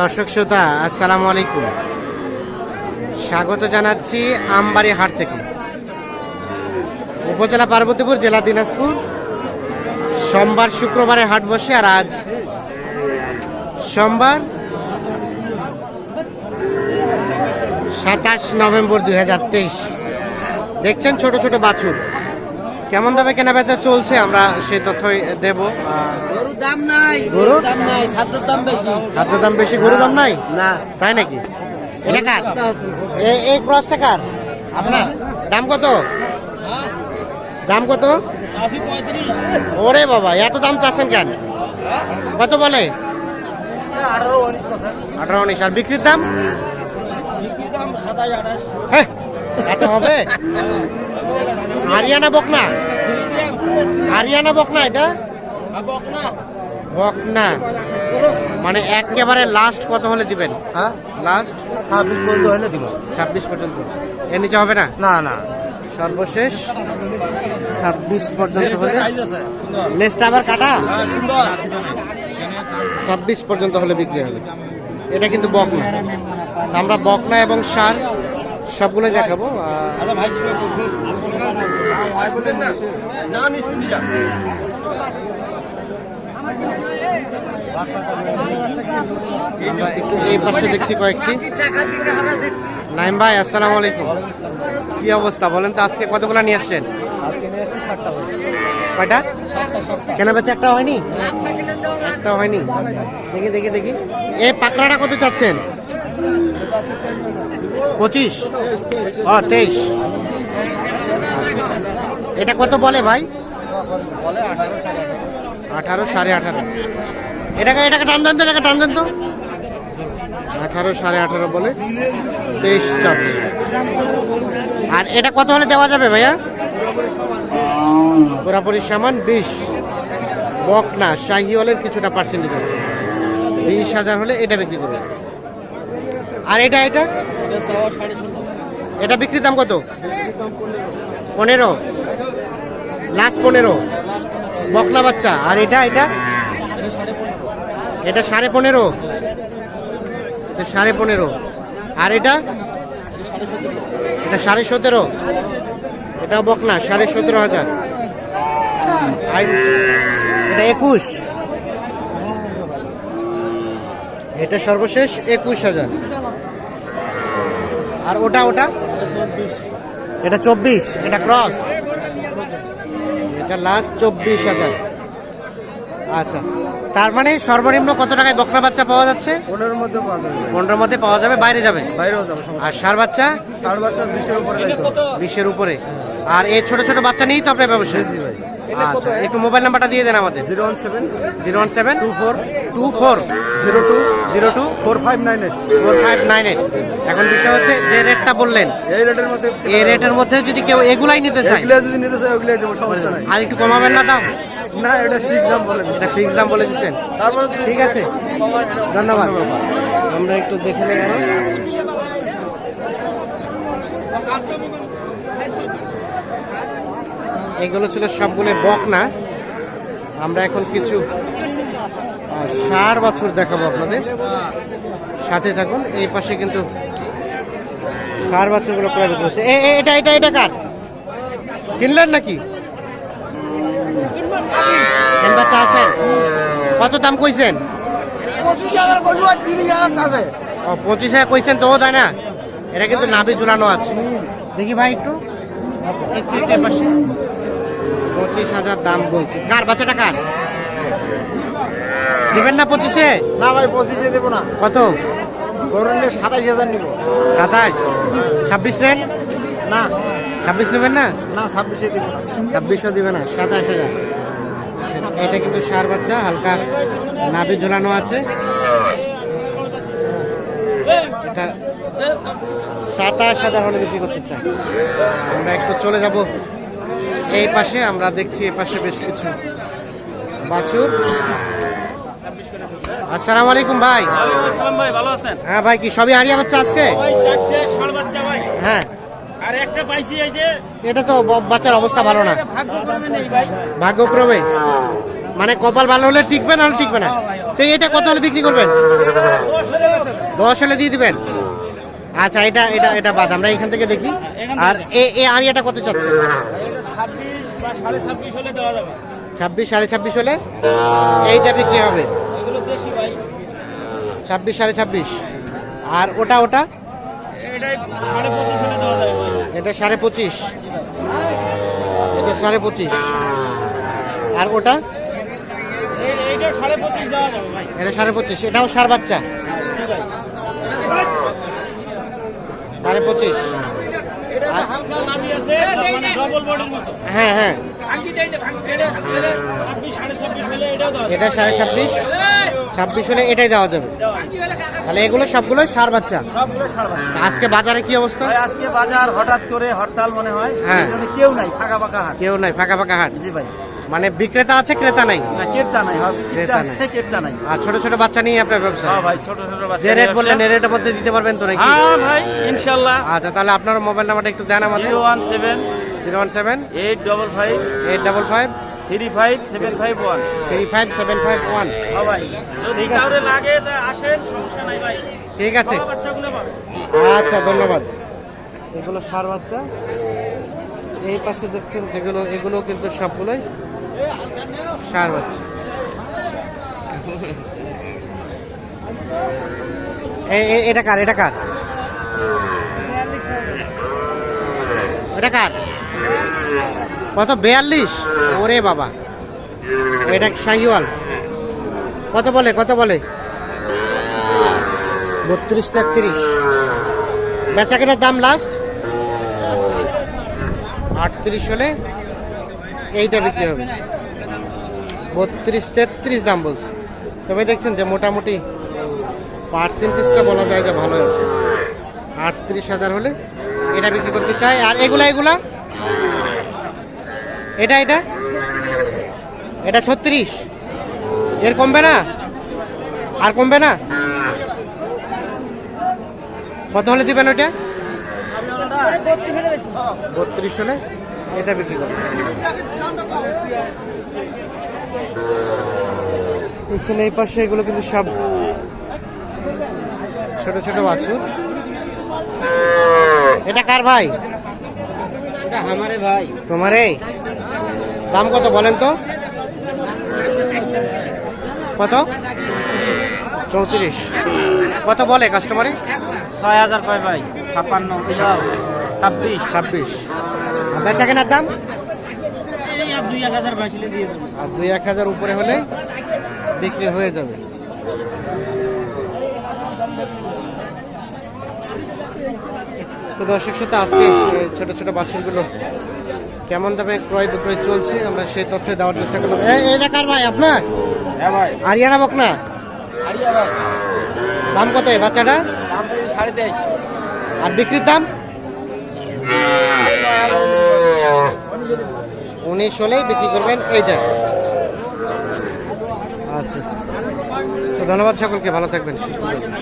দর্শক শ্রোতা, আসসালামু আলাইকুম। স্বাগত জানাচ্ছি আমবাড়ি হাট থেকে। উপজেলা পার্বতীপুর, জেলা দিনাজপুর। সোমবার শুক্রবারে হাট বসে আর আজ সোমবার সাতাশ নভেম্বর দুই হাজার তেইশ। দেখছেন ছোট ছোট বাছুর। কেমন দামে কেনা বেচা চলছে আমরা সেই তথ্যই দেব। গরুর দাম নাই গরুর? গরুর দাম নাই খাদ্যের দাম বেশি। খাদ্য দাম বেশি গরু দাম নাই? না। তাই নাকি? এই ক্রসটা কার? আপনার? দাম কত? দাম কত? ওরে বাবা এত দাম চাচ্ছেন কেন? কত বলে? আঠারো উনিশ। আর বিক্রির দাম? হ্যাঁ এত হবে? হারিয়ানা বকনা? হারিয়ানা বকনা এটা? বকনা। মানে একেবারে লাস্ট কত হলে দিবেন? হ্যাঁ? লাস্ট ছাব্বিশ পর্যন্ত হলে দিব। ছাব্বিশ পর্যন্ত। এর নিচে হবে না? না না। সর্বশেষ। ছাব্বিশ পর্যন্ত হলে লেসটা আবার কাটা? ছাব্বিশ পর্যন্ত হলে বিক্রি হবে। এটা কিন্তু বকনা। আমরা বকনা এবং সার সবগুলো দেখাবো আমরা একটু এই পাশে দেখছি কয়েকটি। নাইম ভাই আসসালামু আলাইকুম। কি অবস্থা? বলেন তো আজকে কতগুলো নিয়ে আসছেন? কয়টা? কেনা বেচা একটা হয়নি? একটা হয়নি। দেখি দেখি দেখি। এই পাকড়াটা কত চাচ্ছেন? পঁচিশ? ও তেইশ। এটা কত বলে ভাই? আঠারো সাড়ে আঠারো। এটাকে এটাকে টান দেন তো, এটাকে টান দেন তো। আঠারো সাড়ে আঠারো বলে তেইশ চার্জ আর এটা কত হলে দেওয়া যাবে ভাইয়া? পুরাপুরি সামান বিশ। বক না, শাহিওয়ালের কিছুটা পার্সেন্টেজ আছে। বিশ হাজার হলে এটা বিক্রি করবে আর এটা এটা? এটা বিক্রির দাম কত? পনেরো। লাস্ট পনেরো। বকনা বাচ্চা। আর এটা এটা? এটা সাড়ে পনেরো। সাড়ে পনেরো। আর এটা? এটা সাড়ে সতেরো। এটা বকনা, সাড়ে সতেরো হাজার। এটা একুশ। এটা সর্বশেষ একুশ হাজার। আর ওটা ওটা? এটা চব্বিশ এটা ক্রস এটা লাস্ট চব্বিশ হাজার। আচ্ছা। তার মানে সর্বনিম্ন কত টাকায় বকরা বাচ্চা পাওয়া যাচ্ছে? পনেরোর মধ্যে পাওয়া যাবে। পনেরোর মধ্যে পাওয়া যাবে বাইরে যাবে? বাইরেও যাবে আর সার বাচ্চা? বিশের উপরে বিশের উপরে। আর এই ছোট ছোট বাচ্চা নিয়েই তো আপনার ব্যবসা? আচ্ছা একটু মোবাইল নাম্বারটা দিয়ে দেন আমাদের। Zero one seven. Zero one seven two four. Two four zero two. Zero two four five nine eight. Four five nine eight. এখন বিষয় হচ্ছে যে রেটটা বললেন এই রেটের মধ্যে এই রেটের মধ্যে যদি কেউ এগুলাই নিতে চায় এগুলো যদি নিতে চায় ওগুলো দেবো সমস্যা নাই। আর একটু কমাবেন না দাম? না এটা ফিক্স দাম বলে এটা ফিক্স দাম বলে দিচ্ছেন। তারপরে ঠিক আছে। ধন্যবাদ। আমরা একটু দেখে নেই। এগুলো ছিল সবগুলো বক না আমরা এখন কিছু ষাট বছর দেখাবো আপনাদের। সাথে থাকুন, এই পাশে কিন্তু ষাট বছরগুলো ক্রয় বিক্রি এটা এটা এটা কার? কিনলেন নাকি? কত দাম কইছেন? পঁচিশ হাজার কইছেন তো তাই না এটা কিন্তু নাভি ঝুলানো আছে। দেখি ভাই একটু। একটু একটু পাশে পঁচিশ হাজার দাম বলছি। কার? বাচ্চাটা কার? দিবেন না পঁচিশে? না ভাই পঁচিশে দেবো না। কত? ধরুন সাতাশ হাজার নিবো। সাতাশ? ছাব্বিশ নেন। না। ছাব্বিশ নেবেন না? না ছাব্বিশে দেবো না। ছাব্বিশশো দিবে না সাতাশ হাজার। এটা কিন্তু সার বাচ্চা হালকা নাভি ঝোলানো আছে। এটা সাতাশ হাজার হলে বিক্রি করতে চাই। আমরা একটু চলে যাব। এই পাশে আমরা দেখছি এই পাশে বেশ কিছু বাছুর আসসালামু আলাইকুম ভাই। ভাই ভালো আছেন? হ্যাঁ ভাই কি সবই হারিয়া বাচ্চা আজকে? হ্যাঁ। আর একটা পাইছি এই যে এটা তো বাচ্চার অবস্থা ভালো না। নেই ভাই। ভাগ্যক্রমে? মানে কপাল ভালো হলে টিকবে না হলে টিকবে না? তো এটা কত হলে বিক্রি করবেন? দশ হলে দিয়ে দিবেন? আচ্ছা এটা এটা এটা বাদ আমরা এখান থেকে দেখি। আর এ এ আরিয়াটা কত চাচ্ছে? ছাব্বিশ বা সাড়ে ছাব্বিশ হলে দেওয়া যাবে। ছাব্বিশ সাড়ে ছাব্বিশ হলে? এইটা বিক্রি হবে? এগুলো দেশি ভাই। ছাব্বিশ সাড়ে ছাব্বিশ। আর ওটা ওটা? এটাই সাড়ে হলে দেওয়া যাবে ভাই। এটা সাড়ে পঁচিশ। এটা সাড়ে পঁচিশ। আর ওটা? এই- এইটা সাড়ে পঁচিশ দেওয়া যাবে ভাই। এটা সাড়ে পঁচিশ। এটাও সার বাচ্চা। সাড়ে পঁচিশ। আছে মানে ডবল বডির মতো। হ্যাঁ হ্যাঁ। এটা সাড়ে ছাব্বিশ সাড়ে ছাব্বিশ হলে এটাই দেওয়া যাবে। তাহলে এগুলো সবগুলোই সার বাচ্চা। সবগুলো সার বাচ্চা। আজকে বাজারে কি অবস্থা? আজকে বাজার হঠাৎ করে হরতাল মনে হয় হ্যাঁ। কেউ নাই ফাঁকা ফাঁকা হাট। কেউ নাই ফাঁকা ফাঁকা হাট। জি ভাই। মানে বিক্রেতা আছে ক্রেতা নাই? না কেরতা নাই ক্রেতা আছে কেরতা নাই। আর ছোট ছোট বাচ্চা নিয়ে আপনার ব্যবসা? হ্যাঁ ভাই ছোট ছোট বাচ্চা যে রেট বললেন এই রেটের মধ্যে দিতে পারবেন তো নাকি? হ্যাঁ ভাই ইনশাল্লাহ। আচ্ছা তাহলে আপনার মোবাইল নাম্বারটা একটু দেন আমাদের। Zero one seven zero one seven eight double five eight double five three five seven five one. Three five seven five one. হ্যাঁ ভাই যদি কাউরে লাগে আসেন সমস্যা নাই ভাই। ঠিক আছে। আচ্ছা ধন্যবাদ। এগুলো সার বাচ্চা। এই পাশে দেখছেন যেগুলো এগুলো কিন্তু সবগুলোই সার বাচ্চা। এটা কার এটা কার? এটা কার? কত, বেয়াল্লিশ? ওরে বাবা। এটা শাহিওয়াল। কত বলে কত বলে? বত্রিশ, তেত্রিশ। বেচা কেনার দাম লাস্ট আটত্রিশ হলে? এইটা বিক্রি হবে। বত্রিশ, তেত্রিশ দাম বলছে। তবে দেখছেন যে মোটামুটি পার্সেন্টেজটা বলা যায় যে ভালো আছে। আটত্রিশ হাজার হলে এটা বিক্রি করতে চাই। আর এগুলা এগুলা? এটা এটা? এটা ছত্রিশ। এর কমবে না? আর কমবে না? কত হলে দিবেন ওইটা? বত্রিশ হলে? এটা বিক্রি এখানে এই পাশে এগুলো কিন্তু সব ছোট ছোট বাছুর। এটা কার ভাই? এটা আমারে ভাই। তোমার? দাম কত বলেন তো? কত? চৌত্রিশ। কত বলে কাস্টমারে ছয় হাজার পাই ভাই? ছাপ্পান্ন। ছাব্বিশ। ছাব্বিশ। বেচা কেনার দাম আর দুই এক হাজার উপরে হলে বিক্রি হয়ে যাবে। তো দর্শক সাথে আজকে ছোট ছোট বাছুরগুলো কেমন দামে ক্রয় বিক্রয় চলছে আমরা সেই তথ্যে দেওয়ার চেষ্টা করলাম। এই এটা কার ভাই আপনার? হ্যাঁ ভাই। আরিয়ানা বকনা দাম কত এই বাচ্চাটা সাড়ে তেইশ। আর বিক্রির দাম উনিশ হলেই বিক্রি করবেন এইটা। আচ্ছা। ধন্যবাদ সকলকে ভালো থাকবেন সুস্থ থাকবেন।